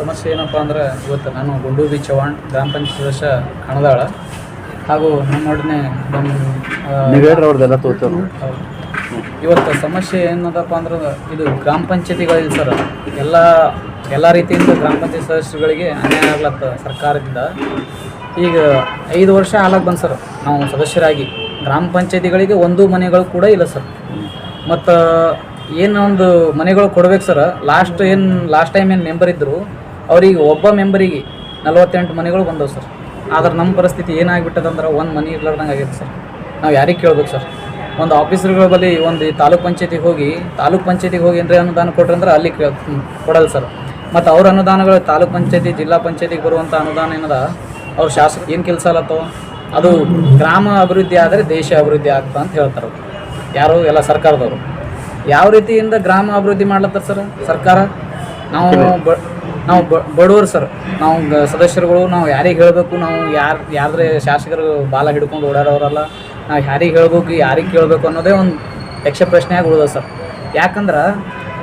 ಸಮಸ್ಯೆ ಏನಪ್ಪ ಅಂದ್ರೆ ಇವತ್ತು ನಾನು ಗುಂಡೂರಿ ಬಿ ಚವಾಣ್ ಗ್ರಾಮ ಪಂಚಾಯತ್ ಸದಸ್ಯ ಕಣದಾಳ. ಹಾಗೂ ನಮ್ಮೊಡನೆ ನಮ್ಮ. ಇವತ್ತು ಸಮಸ್ಯೆ ಏನದಪ್ಪ ಅಂದ್ರೆ ಇದು ಗ್ರಾಮ ಪಂಚಾಯತಿಗಳಿಲ್ಲ ಸರ್ ಎಲ್ಲ ಎಲ್ಲ ರೀತಿಯಿಂದ ಗ್ರಾಮ ಪಂಚಾಯತ್ ಸದಸ್ಯಗಳಿಗೆ ಅನ್ಯಾಯ ಆಗ್ಲತ್ತ ಸರ್ಕಾರದಿಂದ. ಈಗ ಐದು ವರ್ಷ ಆಲಾಗ ಬಂದು ಸರ್ ನಾವು ಸದಸ್ಯರಾಗಿ. ಗ್ರಾಮ ಪಂಚಾಯತಿಗಳಿಗೆ ಒಂದು ಮನೆಗಳು ಕೂಡ ಇಲ್ಲ ಸರ್. ಮತ್ತು ಏನು ಒಂದು ಮನೆಗಳು ಕೊಡ್ಬೇಕು ಸರ್ ಲಾಸ್ಟ್ ಏನು ಲಾಸ್ಟ್ ಟೈಮ್ ಏನು ಮೆಂಬರ್ ಇದ್ದರು ಅವ್ರಿಗೆ ಒಬ್ಬ ಮೆಂಬರಿಗೆ ನಲವತ್ತೆಂಟು ಮನೆಗಳು ಬಂದವು ಸರ್. ಆದ್ರೆ ನಮ್ಮ ಪರಿಸ್ಥಿತಿ ಏನಾಗ್ಬಿಟ್ಟದಂದ್ರೆ ಒಂದು ಮನೆ ಇರ್ಲಾರ್ದಂಗೆ ಆಗೈತೆ ಸರ್. ನಾವು ಯಾರಿಗೆ ಕೇಳ್ಬೇಕು ಸರ್? ಒಂದು ಆಫೀಸರ್ಗಳ ಬಳಿ ಒಂದು ತಾಲೂಕ್ ಪಂಚಾಯತಿಗೆ ಹೋಗಿ, ತಾಲೂಕ್ ಪಂಚಾಯತಿಗೆ ಹೋಗಿ ಅಂದರೆ ಅನುದಾನ ಕೊಟ್ರಂದ್ರೆ ಅಲ್ಲಿ ಕೊಡಲ್ಲ ಸರ್. ಮತ್ತು ಅವ್ರ ಅನುದಾನಗಳು ತಾಲೂಕ್ ಪಂಚಾಯತಿ, ಜಿಲ್ಲಾ ಪಂಚಾಯತಿಗೆ ಬರುವಂಥ ಅನುದಾನ ಏನದ? ಅವ್ರ ಶಾಸಕ ಏನು ಕೆಲಸ ಅಲ್ಲತ್ತೋ ಅದು ಗ್ರಾಮ ಅಭಿವೃದ್ಧಿ ಆದರೆ ದೇಶ ಅಭಿವೃದ್ಧಿ ಆಗ್ತದೆ ಅಂತ ಹೇಳ್ತಾರೆ ಯಾರು? ಎಲ್ಲ ಸರ್ಕಾರದವರು. ಯಾವ ರೀತಿಯಿಂದ ಗ್ರಾಮ ಅಭಿವೃದ್ಧಿ ಮಾಡ್ಲತ್ತಾರ ಸರ್ ಸರ್ಕಾರ? ನಾವು ನಾವು ಬಡವರು ಸರ್. ನಾವು ಸದಸ್ಯರುಗಳು, ನಾವು ಯಾರಿಗೆ ಹೇಳಬೇಕು, ನಾವು ಯಾರು, ಯಾರ್ದ್ರೆ ಶಾಸಕರು ಬಾಲ ಹಿಡ್ಕೊಂಡು ಓಡಾಡೋರಲ್ಲ, ನಾವು ಯಾರಿಗೆ ಹೇಳಬೇಕು, ಯಾರಿಗೆ ಕೇಳಬೇಕು ಅನ್ನೋದೇ ಒಂದು ಯಕ್ಷ ಪ್ರಶ್ನೆಯಾಗಿ ಉಳಿದ ಸರ್. ಯಾಕಂದ್ರೆ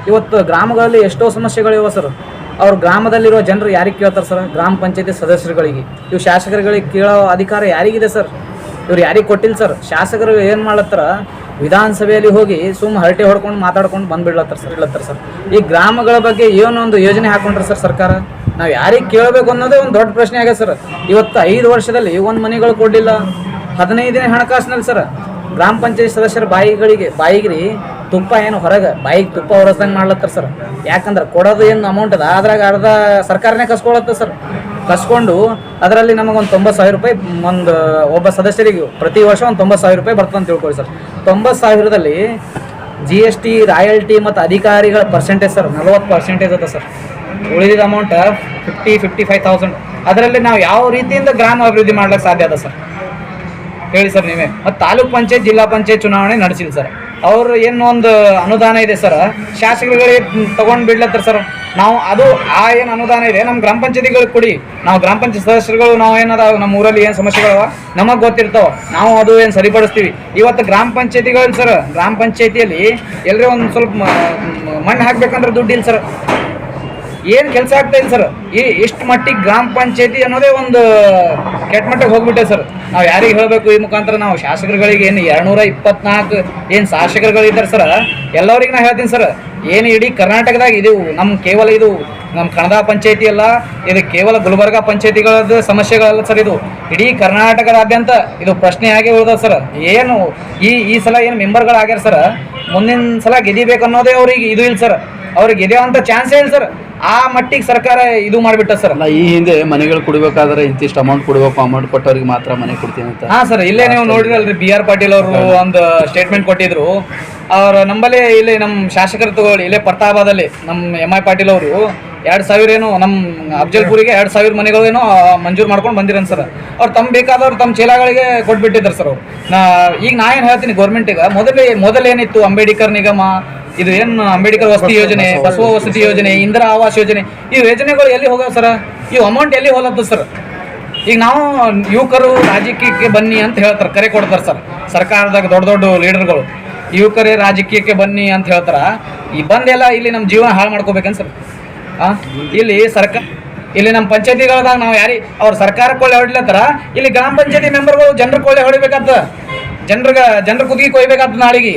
ಇವತ್ತು ಗ್ರಾಮಗಳಲ್ಲಿ ಎಷ್ಟೋ ಸಮಸ್ಯೆಗಳಿವೆ ಸರ್. ಅವ್ರ ಗ್ರಾಮದಲ್ಲಿರೋ ಜನರು ಯಾರಿಗೆ ಕೇಳ್ತಾರೆ ಸರ್? ಗ್ರಾಮ ಪಂಚಾಯತಿ ಸದಸ್ಯರುಗಳಿಗೆ. ಇವು ಶಾಸಕರುಗಳಿಗೆ ಕೇಳೋ ಅಧಿಕಾರ ಯಾರಿಗಿದೆ ಸರ್? ಇವ್ರು ಯಾರಿಗೆ ಕೊಟ್ಟಿಲ್ಲ ಸರ್? ಶಾಸಕರು ಏನು ಮಾಡ್ಲತ್ತಾರ? ವಿಧಾನಸಭೆಯಲ್ಲಿ ಹೋಗಿ ಸುಮ್ಮ ಹರಟೆ ಹೊಡ್ಕೊಂಡು ಮಾತಾಡ್ಕೊಂಡು ಬಂದ್ಬಿಡ್ಲತ್ತಾರ ಸರ್. ಇಡ್ಲತ್ತಾರ ಸರ್. ಈ ಗ್ರಾಮಗಳ ಬಗ್ಗೆ ಏನೊಂದು ಯೋಜನೆ ಹಾಕೊಂಡ್ರೆ ಸರ್ ಸರ್ಕಾರ? ನಾವು ಯಾರಿಗೆ ಕೇಳಬೇಕು ಅನ್ನೋದೇ ಒಂದು ದೊಡ್ಡ ಪ್ರಶ್ನೆ ಆಗ್ಯದ ಸರ್. ಇವತ್ತು ಐದು ವರ್ಷದಲ್ಲಿ ಒಂದು ಮನೆಗಳು ಕೊಡಲಿಲ್ಲ. ಹದಿನೈದನೇ ಹಣಕಾಸಿನಲ್ಲಿ ಸರ್. ಗ್ರಾಮ ಪಂಚಾಯತ್ ಸದಸ್ಯರ ಬಾಯಿಗಳಿಗೆ ಬಾಯಿಗ್ರಿ ತುಪ್ಪ ಏನು ಹೊರಗೆ ಬಾಯಿಗೆ ತುಪ್ಪ ಹೊರಸ್ದಂಗೆ ಮಾಡ್ಲತ್ತಾರ ಸರ್. ಯಾಕಂದ್ರೆ ಕೊಡೋದು ಏನು ಅಮೌಂಟ್ ಅದ, ಅದ್ರಾಗ ಅರ್ಧ ಸರ್ಕಾರನೇ ಕಸ್ಕೊಳತ್ತ ಸರ್. ಕಸ್ಕೊಂಡು ಅದರಲ್ಲಿ ನಮಗೊಂದು ತೊಂಬತ್ತು ಸಾವಿರ ರೂಪಾಯಿ, ಒಂದು, ಒಬ್ಬ ಸದಸ್ಯರಿಗೆ ಪ್ರತಿ ವರ್ಷ ಒಂದು ತೊಂಬತ್ತು ಸಾವಿರ ರೂಪಾಯಿ ಬರ್ತದೆ ಅಂತ ತಿಳ್ಕೊಳ್ಳಿ ಸರ್. ತೊಂಬತ್ತು ಸಾವಿರದಲ್ಲಿ ಜಿ ಎಸ್ ಟಿ ರಾಯಲ್ಟಿ ಮತ್ತು ಅಧಿಕಾರಿಗಳ ಪರ್ಸೆಂಟೇಜ್ ಸರ್, ನಲವತ್ತು ಪರ್ಸೆಂಟೇಜ್ ಅದ ಸರ್. ಉಳಿದಿದ್ದ amount fifty fifty five thousand ಅದರಲ್ಲಿ ನಾವು ಯಾವ ರೀತಿಯಿಂದ ಗ್ರಾಮ ಅಭಿವೃದ್ಧಿ ಮಾಡ್ಲಿಕ್ಕೆ ಸಾಧ್ಯ ಅದ ಸರ್? ಹೇಳಿ ಸರ್ ನೀವೇ. ಮತ್ತು ತಾಲೂಕ್ ಪಂಚಾಯತ್, ಜಿಲ್ಲಾ ಪಂಚಾಯತ್ ಚುನಾವಣೆ ನಡೆಸಿಲ್ಲ ಸರ್. ಅವರು ಏನು ಒಂದು ಅನುದಾನ ಇದೆ ಸರ್? ಶಾಸಕರುಗಳಿಗೆ ತೊಗೊಂಡು ಬಿಡ್ಲತ್ತಾರ ಸರ್? ನಾವು ಅದು ಆ ಏನು ಅನುದಾನ ಇದೆ ನಮ್ಮ ಗ್ರಾಮ ಪಂಚಾಯತಿಗಳಿಗೆ ಕೊಡಿ. ನಾವು ಗ್ರಾಮ ಪಂಚಾಯತ್ ಸದಸ್ಯರುಗಳು, ನಾವು ನಮ್ಮ ಊರಲ್ಲಿ ಏನು ಸಮಸ್ಯೆಗಳವ, ನಮಗೆ ಗೊತ್ತಿರ್ತಾವ. ನಾವು ಅದು ಏನು ಸರಿಪಡಿಸ್ತೀವಿ. ಇವತ್ತು ಗ್ರಾಮ ಪಂಚಾಯತಿಗಳು ಸರ್ ಗ್ರಾಮ ಪಂಚಾಯತಿಯಲ್ಲಿ ಎಲ್ಲರೂ ಒಂದು ಸ್ವಲ್ಪ ಮಣ್ಣು ಹಾಕ್ಬೇಕಂದ್ರೆ ದುಡ್ಡಿಲ್ಲ ಸರ್ ಏನು ಕೆಲಸ ಆಗ್ತಾ ಇಲ್ಲ ಸರ್ ಈ ಇಷ್ಟು ಮಟ್ಟಿಗೆ ಗ್ರಾಮ ಪಂಚಾಯತಿ ಅನ್ನೋದೇ ಒಂದು ಕೆಟ್ಟ ಮಟ್ಟಿಗೆ ಹೋಗ್ಬಿಟ್ಟೆ ಸರ್ ನಾವು ಯಾರಿಗೆ ಹೇಳಬೇಕು ಈ ಮುಖಾಂತರ? ನಾವು ಶಾಸಕರುಗಳಿಗೆ ಏನು ಎರಡ್ನೂರ ಇಪ್ಪತ್ನಾಲ್ಕು ಏನು ಶಾಸಕರುಗಳಿದ್ದಾರೆ ಸರ್? ಎಲ್ಲರಿಗೆ ನಾ ಹೇಳ್ತೀನಿ ಸರ್, ಏನು ಇಡೀ ಕರ್ನಾಟಕದಾಗ ಇದು ನಮ್ಮ ಕೇವಲ ಇದು ನಮ್ಮ ಕಣದ ಪಂಚಾಯತಿ ಅಲ್ಲ, ಇದು ಕೇವಲ ಗುಲ್ಬರ್ಗ ಪಂಚಾಯತಿಗಳದ್ದು ಸಮಸ್ಯೆಗಳಲ್ಲ ಸರ್ ಇದು. ಇಡೀ ಕರ್ನಾಟಕದಾದ್ಯಂತ ಇದು ಪ್ರಶ್ನೆ ಆಗೇ ಉಳಿದ ಸರ್. ಏನು ಈ ಈ ಸಲ ಏನು ಮೆಂಬರ್ಗಳಾಗ್ಯಾರ ಸರ್? ಮುಂದಿನ ಸಲ ಗೆದಿಬೇಕು ಅನ್ನೋದೇ ಅವ್ರಿಗೆ ಇದು ಇಲ್ಲ ಸರ್. ಅವ್ರಿಗೆ ಗೆದೆಯುವಂಥ ಚಾನ್ಸೇ ಇಲ್ಲ ಸರ್. ಆ ಮಟ್ಟಿಗೆ ಸರ್ಕಾರ ಇದು ಮಾಡಿಬಿಟ್ಟ ಸರ್. ಅಲ್ಲ ಈ ಹಿಂದೆ ಮನೆಗಳು ಕೊಡ್ಬೇಕಾದ್ರೆ ಇಂತಿಷ್ಟು ಅಮೌಂಟ್ ಕೊಡ್ಬೇಕು ಅಮೌಂಟ್ ಕೊಟ್ಟವ್ರಿಗೆ ಮಾತ್ರ ಮನೆ ಕೊಡ್ತೀನಿ ಅಂತ. ಹಾ ಸರ್ ಇಲ್ಲೇ ನೀವು ನೋಡಿರಲ್ರಿ ಬಿ ಆರ್ ಪಾಟೀಲ್ ಅವರು ಒಂದು ಸ್ಟೇಟ್ಮೆಂಟ್ ಕೊಟ್ಟಿದ್ರು. ಅವ್ರ ನಂಬಲ್ಲಿ ಇಲ್ಲಿ ನಮ್ಮ ಶಾಸಕರು ತಗೊಳ್ಳಿ ಇಲ್ಲೇ ಪ್ರತಾಪದಲ್ಲಿ ನಮ್ಮ ಎಂ ಐ ಪಾಟೀಲ್ ಅವರು ಎರಡು ಸಾವಿರ ಏನು ನಮ್ಮ ಅಫ್ಜಲ್ಪುರಿಗೆ ಎರಡು ಸಾವಿರ ಮನೆಗಳೇನೋ ಮಂಜೂರು ಮಾಡ್ಕೊಂಡು ಬಂದಿರನ್ ಸರ್. ಅವ್ರು ತಮ್ಮ ಬೇಕಾದವ್ರು ತಮ್ಮ ಚೀಲಗಳಿಗೆ ಕೊಟ್ಬಿಟ್ಟಿದ್ದಾರೆ ಸರ್ ಅವ್ರು. ನಾ ಈಗ ನಾ ಏನು ಹೇಳ್ತೀನಿ ಗೌರ್ಮೆಂಟಿಗೆ ಮೊದಲೇ ಮೊದಲೇನಿತ್ತು ಅಂಬೇಡ್ಕರ್ ನಿಗಮ ಇದು ಏನು ಅಂಬೇಡ್ಕರ್ ವಸತಿ ಯೋಜನೆ ಬಸವ ವಸತಿ ಯೋಜನೆ ಇಂದಿರಾ ಆವಾಸ್ ಯೋಜನೆ ಈ ಯೋಜನೆಗಳು ಎಲ್ಲಿ ಹೋಗೋ ಸರ್? ಈ ಅಮೌಂಟ್ ಎಲ್ಲಿ ಹೋಲದ್ದು ಸರ್? ಈಗ ನಾವು ಯುವಕರು ರಾಜಕೀಯಕ್ಕೆ ಬನ್ನಿ ಅಂತ ಹೇಳ್ತಾರೆ ಕರೆ ಕೊಡ್ತಾರೆ ಸರ್. ಸರ್ಕಾರದಾಗ ದೊಡ್ಡ ದೊಡ್ಡ ಲೀಡರ್ಗಳು. ಯುವಕರೇ ರಾಜಕೀಯಕ್ಕೆ ಬನ್ನಿ ಅಂತ ಹೇಳ್ತಾರ. ಈ ಬಂದೆಲ್ಲ ಇಲ್ಲಿ ನಮ್ಮ ಜೀವನ ಹಾಳು ಮಾಡ್ಕೋಬೇಕನ್ ಸರ್? ಹಾಂ ಇಲ್ಲಿ ಸರ್ಕಾರ ಇಲ್ಲಿ ನಮ್ಮ ಪಂಚಾಯತಿಗಳದಾಗ ನಾವು ಯಾರಿ ಅವ್ರ ಸರ್ಕಾರಕ್ಕೆ ಕೊಳ್ಳೆ ಹೊಡಿಲತ್ತಾರ ಇಲ್ಲಿ ಗ್ರಾಮ ಪಂಚಾಯತಿ ಮೆಂಬರ್ಗಳು ಜನರ ಕೊಳ್ಳೆ ಹೊಡಿಬೇಕಂತ. ಜನರಿಗೆ ಜನರ ಕುದಿಗೆ ಕೊಯ್ಬೇಕಂತ ನಾಳೆಗೆ.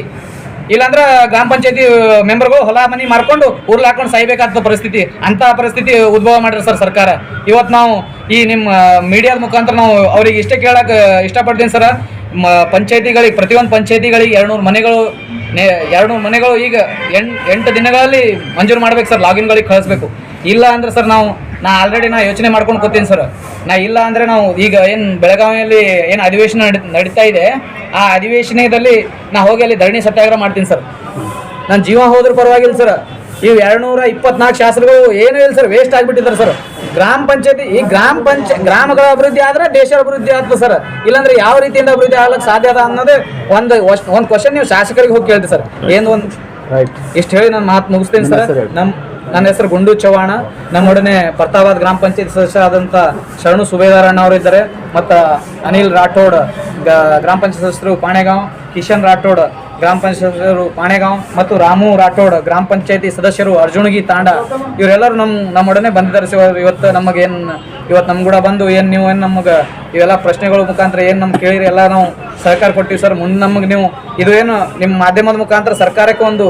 ಇಲ್ಲಾಂದ್ರೆ ಗ್ರಾಮ ಪಂಚಾಯತಿ ಮೆಂಬರ್ಗಳು ಹೊಲ ಮನಿ ಮಾರ್ಕೊಂಡು ಊರ್ಲ ಹಾಕೊಂಡು ಸಾಯ್ಬೇಕಾದ ಪರಿಸ್ಥಿತಿ. ಅಂತ ಪರಿಸ್ಥಿತಿ ಉದ್ಭವ ಮಾಡಿರಿ ಸರ್ ಸರ್ಕಾರ. ಇವತ್ತು ನಾವು ಈ ನಿಮ್ಮ ಮೀಡಿಯಾದ ಮುಖಾಂತರ ನಾವು ಅವ್ರಿಗೆ ಇಷ್ಟೇ ಕೇಳಕ್ಕೆ ಇಷ್ಟಪಡ್ತೀನಿ ಸರ್. ಪಂಚಾಯತಿಗಳಿಗೆ, ಪ್ರತಿಯೊಂದು ಪಂಚಾಯತಿಗಳಿಗೆ ಎರಡುನೂರು ಮನೆಗಳು, ನೆ, ಎರಡುನೂರು ಮನೆಗಳು ಈಗ ಎಂಟು ಎಂಟು ದಿನಗಳಲ್ಲಿ ಮಂಜೂರು ಮಾಡ್ಬೇಕು ಸರ್, ಲಾಗಿನ್ಗಳಿಗೆ ಕಳಿಸ್ಬೇಕು. ಇಲ್ಲ ಅಂದ್ರೆ ಸರ್ ನಾವು ನಾ ಆಲ್ರೆಡಿ ನಾ ಯೋಚನೆ ಮಾಡ್ಕೊಂಡು ಕೂತೀನಿ ಸರ್ ನಾ ಇಲ್ಲ ಅಂದರೆ ನಾವು ಈಗ ಏನು ಬೆಳಗಾವಿಯಲ್ಲಿ ಏನು ಅಧಿವೇಶನ ನಡಿ ನಡೀತಾ ಇದೆ ಆ ಅಧಿವೇಶನದಲ್ಲಿ ನಾ ಹೋಗಿ ಅಲ್ಲಿ ಧರಣಿ ಸತ್ಯಾಗ್ರಹ ಮಾಡ್ತೀನಿ ಸರ್ ನನ್ನ ಜೀವ ಹೋದ್ರೂ ಪರವಾಗಿಲ್ಲ ಸರ್ ಇವು ಎರಡ್ನೂರ ಇಪ್ಪತ್ನಾಲ್ಕು ಶಾಸಕರು ಏನೂ ಇಲ್ಲ ಸರ್ ವೇಸ್ಟ್ ಆಗಿಬಿಟ್ಟಿದ್ದಾರೆ ಸರ್ ಗ್ರಾಮ ಪಂಚಾಯತಿ ಈ ಗ್ರಾಮ ಪಂಚ ಗ್ರಾಮಗಳ ಅಭಿವೃದ್ಧಿ ಆದ್ರೆ ದೇಶ ಅಭಿವೃದ್ಧಿ ಆಗ್ತದೆ ಸರ್ ಇಲ್ಲಾಂದ್ರೆ ಯಾವ ರೀತಿಯಿಂದ ಅಭಿವೃದ್ಧಿ ಆಗ್ಲಿಕ್ಕೆ ಸಾಧ್ಯ ಅದ ಅನ್ನೋದೇ ಒಂದು ಒಂದು ಕ್ವಶನ್ ನೀವು ಶಾಸಕರಿಗೆ ಹೋಗಿ ಕೇಳ್ತೀವಿ ಸರ್ ಏನು ಒಂದು ರೈಟ್ ಇಷ್ಟು ಹೇಳಿ ನಾನು ಮಾತು ಮುಗಿಸ್ತೀನಿ ಸರ್ ನಮ್ಮ ನನ್ನ ಹೆಸರು ಗುಂಡು ಚವ್ಹಾಣ. ನಮ್ಮೊಡನೆ ಪ್ರತಾಪಾದ್ ಗ್ರಾಮ ಪಂಚಾಯತ್ ಸದಸ್ಯರಾದಂಥ ಶರಣು ಸುಬೇದಾರಣ್ಣ ಅವರಿದ್ದಾರೆ ಮತ್ತು ಅನಿಲ್ ರಾಠೋಡ್ ಗ್ರಾಮ ಪಂಚಾಯತ್ ಸದಸ್ಯರು ಪಾಣೆಗಾಂವ್, ಕಿಶನ್ ರಾಠೋಡ್, ಗ್ರಾಮ ಪಂಚಾಯತ್ ಸದಸ್ಯರು ಪಾಣೆಗಾಂವ್ ಮತ್ತು ರಾಮು ರಾಠೋಡ್, ಗ್ರಾಮ ಪಂಚಾಯತಿ ಸದಸ್ಯರು ಅರ್ಜುನಗಿ ತಾಂಡ. ಇವರೆಲ್ಲರೂ ನಮ್ಮ ನಮ್ಮೊಡನೆ ಬಂದಿದ್ದಾರೆ ಸರ್. ಇವತ್ತು ನಮಗೆ ಏನು, ಇವತ್ತು ನಮ್ಮ ಕೂಡ ಬಂದು ಏನು ನೀವು, ಏನು ನಮಗೆ ಇವೆಲ್ಲ ಪ್ರಶ್ನೆಗಳ ಮುಖಾಂತರ ಏನು ನಮ್ಗೆ ಕೇಳಿರಿ, ಎಲ್ಲ ನಾವು ಸಹಕಾರ ಕೊಟ್ಟಿವಿ ಸರ್. ಮುಂದೆ ನಮಗೆ ನೀವು, ಇದು ಏನು ನಿಮ್ಮ ಮಾಧ್ಯಮದ ಮುಖಾಂತರ ಸರ್ಕಾರಕ್ಕೆ ಒಂದು